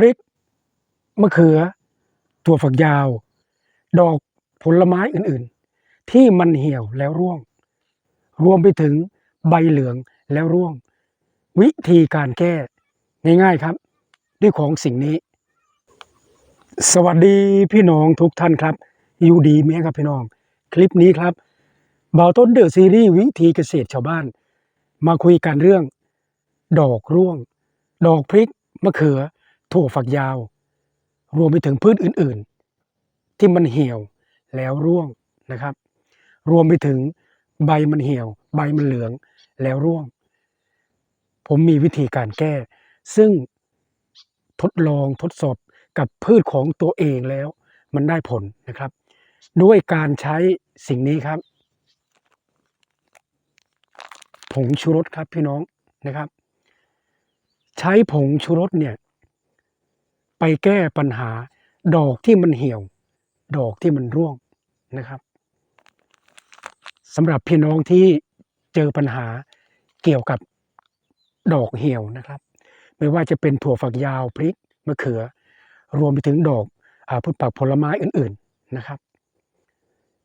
พริก มะเขือ ถั่วฝักยาว ดอกผลไม้อื่นๆ ที่มันเหี่ยวแล้วร่วง รวมไปถึงใบเหลืองแล้วร่วง วิธีการแก้ง่ายๆครับ ด้วยของสิ่งนี้ สวัสดีพี่น้องทุกท่านครับอยู่ดีไหมครับพี่น้อง คลิปนี้ครับบ่าวต้นเดอะซีรีส์วิธีเกษตรชาวบ้าน มาคุยกันเรื่อง ดอกร่วง ดอกพริกมะเขือ ถั่วฝักยาว รวมไปถึงพืชอื่นๆ ที่มันเหี่ยวแล้วร่วงนะครับ รวมไปถึงใบมันเหี่ยว ใบมันเหลืองแล้วร่วง ผมมีวิธีการแก้ ซึ่งทดลองทดสอบกับพืชของตัวเองแล้ว มันได้ผลนะครับ ด้วยการใช้สิ่งนี้ครับ ผงชูรสครับพี่น้องนะครับ ใช้ผงชูรสเนี่ย ไปแก้ปัญหาดอกที่มันเหี่ยว ดอกที่มันร่วงนะครับสำหรับพี่น้องที่เจอปัญหาเกี่ยวกับดอกเหี่ยวนะครับ ไม่ว่าจะเป็นถั่วฝักยาวพริกมะเขือ รวมไปถึงดอกอพืชผักผลไม้อื่นๆนะครับ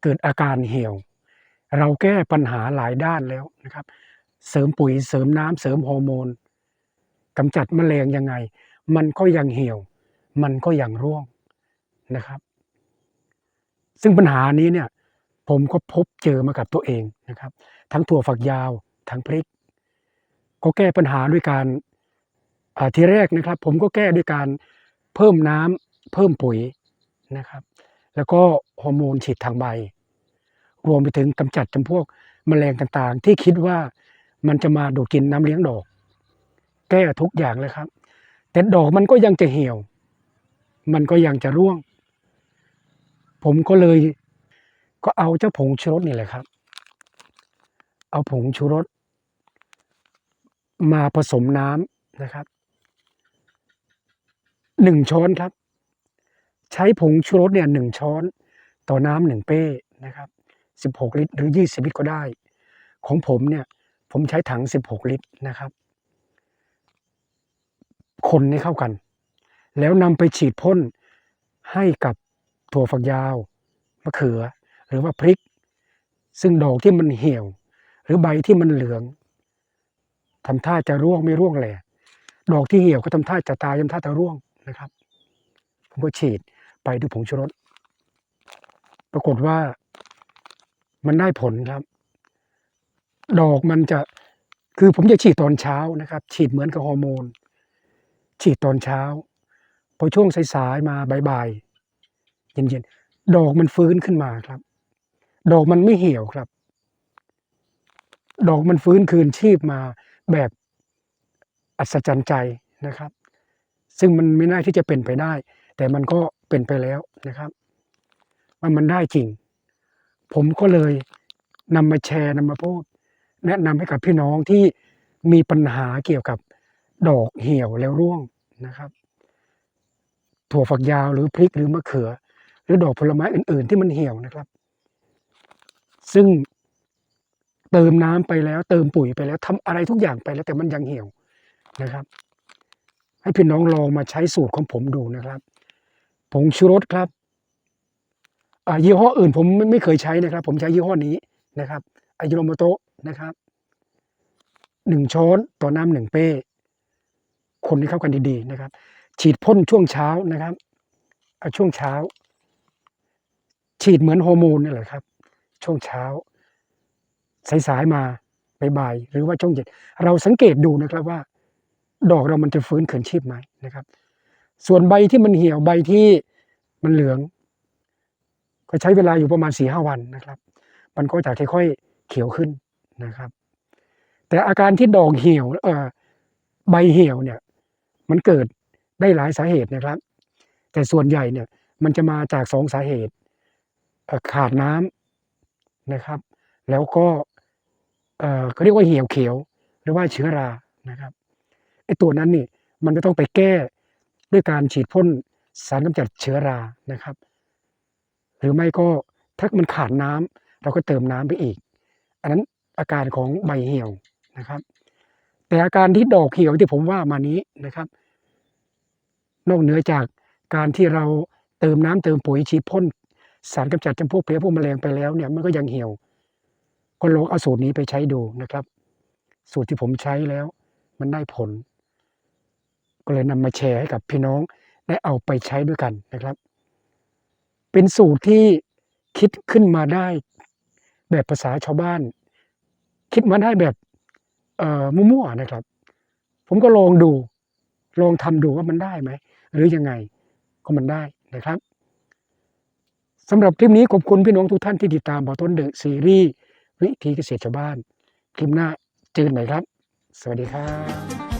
เกิดอาการเหี่ยว เราแก้ปัญหาหลายด้านแล้วนะครับ เสริมปุ๋ยเสริมน้ำเสริมฮอร์โมนกำจัดแมลงยังไง มันก็ยังเหี่ยว มันก็ยังร่วงนะครับ ซึ่งปัญหานี้เนี่ย ผมก็พบเจอมากับตัวเองนะครับ ทั้งถั่วฝักยาว ทั้งพริก ก็แก้ปัญหาด้วยการทีแรกนะครับ ผมก็แก้ด้วยการเพิ่มน้ำเพิ่มปุ๋ยนะครับ แล้วก็ฮอร์โมนฉีดทางใบ รวมไปถึงกำจัดจำพวกแมลงต่างๆ ที่คิดว่ามันจะมาดูดกินน้ำเลี้ยงดอก แก้ทุกอย่างเลยครับ แต่ดอกมันก็ยังจะเหี่ยว มันก็ยังจะร่วง ผมก็เลยก็เอาเจ้าผงชูรสนี่แหละครับ เอาผงชูรส มาผสมน้ำนะครับหนึ่งช้อนครับ ใช้ผงชูรสเนี่ยหนึ่งช้อน ต่อน้ำหนึ่งเป้นะครับสิบหกลิตร หรือยี่สิบลิตรก็ได้ ของผมเนี่ยผมใช้ถังสิบหกลิตรนะครับ คนให้เข้ากัน แล้วนำไปฉีดพ่นให้กับถั่วฝักยาวมะเขือ หรือว่าพริก ซึ่งดอกที่มันเหี่ยว หรือใบที่มันเหลืองทำท่าจะร่วงไม่ร่วงแหละดอกที่เหี่ยวก็ทำท่าจะตายทำท่าจะร่วงนะครับ ผมก็ฉีดไปด้วยผงชูรสปรากฏว่ามันได้ผลครับ ดอกมันจะคือผมจะฉีดตอนเช้านะครับ ฉีดเหมือนกับฮอร์โมน ฉีดตอนเช้า พอช่วงสายๆมาบ่ายๆเย็นๆดอกมันฟื้นขึ้นมาครับ ดอกมันไม่เหี่ยวครับ ดอกมันฟื้นคืนชีพมาแบบอัศจรรย์ใจนะครับ ซึ่งมันไม่น่าที่จะเป็นไปได้ แต่มันก็เป็นไปแล้วนะครับว่ามันได้จริง ผมก็เลยนำมาแชร์นำมาพูด แนะนำให้กับพี่น้องที่มีปัญหาเกี่ยวกับดอกเหี่ยวแล้วร่วงนะครับ ถั่วฝักยาวหรือพริกหรือมะเขือ หรือดอกผลไม้อื่น ๆ ที่มันเหี่ยวนะครับ ซึ่งเติมน้ำไปแล้ว เติมปุ๋ยไปแล้วทำอะไรทุกอย่างไปแล้วแต่มันยังเหี่ยวนะครับ ให้พี่น้องลองมาใช้สูตรของผมดูนะครับผงชูรสครับยี่ห้ออื่นผมไม่เคยใช้นะครับ ผมใช้ยี่ห้อนี้นะครับอายุโรโมโตะนะครับหนึ่งช้อนต่อน้ำหนึ่งเป้ คนให้เข้ากันดีๆนะครับ ฉีดพ่นช่วงเช้านะครับเอาช่วงเช้า ฉีดเหมือนฮอร์โมนนี่แหละครับ ช่วงเช้า สายๆมาบ่ายๆหรือว่าช่วงเย็นเราสังเกตดูนะครับว่า ดอกเรามันจะฟื้นคืนชีพไหมนะครับ ส่วนใบที่มันเหี่ยวใบที่มันเหลือง ก็ใช้เวลาอยู่ประมาณสี่ห้าวันนะครับ มันก็จะค่อยๆเขียวขึ้นนะครับ แต่อาการที่ดอกเหี่ยวเอ่อใบเหี่ยวเนี่ย มันเกิด ได้หลายสาเหตุนะครับ แต่ส่วนใหญ่เนี่ยมันจะมาจากสองสาเหตุขาดน้ำนะครับ แล้วก็เอ่อเขาเรียกว่าเหี่ยวเขียว หรือว่าเชื้อรานะครับไอ้ตัวนั้นนี่มันก็ต้องไปแก้ด้วยการฉีดพ่นสารกำจัดเชื้อรานะครับ หรือไม่ก็ถ้ามันขาดน้ำเราก็เติมน้ำไปอีก อันนั้นอาการของใบเหี่ยวนะครับ แต่อาการที่ดอกเหี่ยวที่ผมว่ามานี้นะครับ นอกเหนือจากการที่เราเติมน้ำเติมปุ๋ยฉีดพ่นสารกำจัดจำพวกเพลี้ยพวกแมลงไปแล้วเนี่ยมันก็ยังเหี่ยว ก็ลองเอาสูตรนี้ไปใช้ดูนะครับ สูตรที่ผมใช้แล้ว มันได้ผล ก็เลยนำมาแชร์ให้กับพี่น้องได้เอาไปใช้ด้วยกันนะครับ เป็นสูตรที่คิดขึ้นมาได้แบบภาษาชาวบ้าน คิดมาได้แบบเอ่อมั่วๆนะครับ ผมก็ลองดู ลองทำดูว่ามันได้ไหม หรือยังไงก็มันได้นะครับสำหรับคลิปนี้ขอบคุณพี่น้องทุกท่านที่ติดตามบอต้นเดอะซีรีส์วิธีเกษตรชาวบ้าน คลิปหน้าเจอกันใหม่ครับ สวัสดีครับ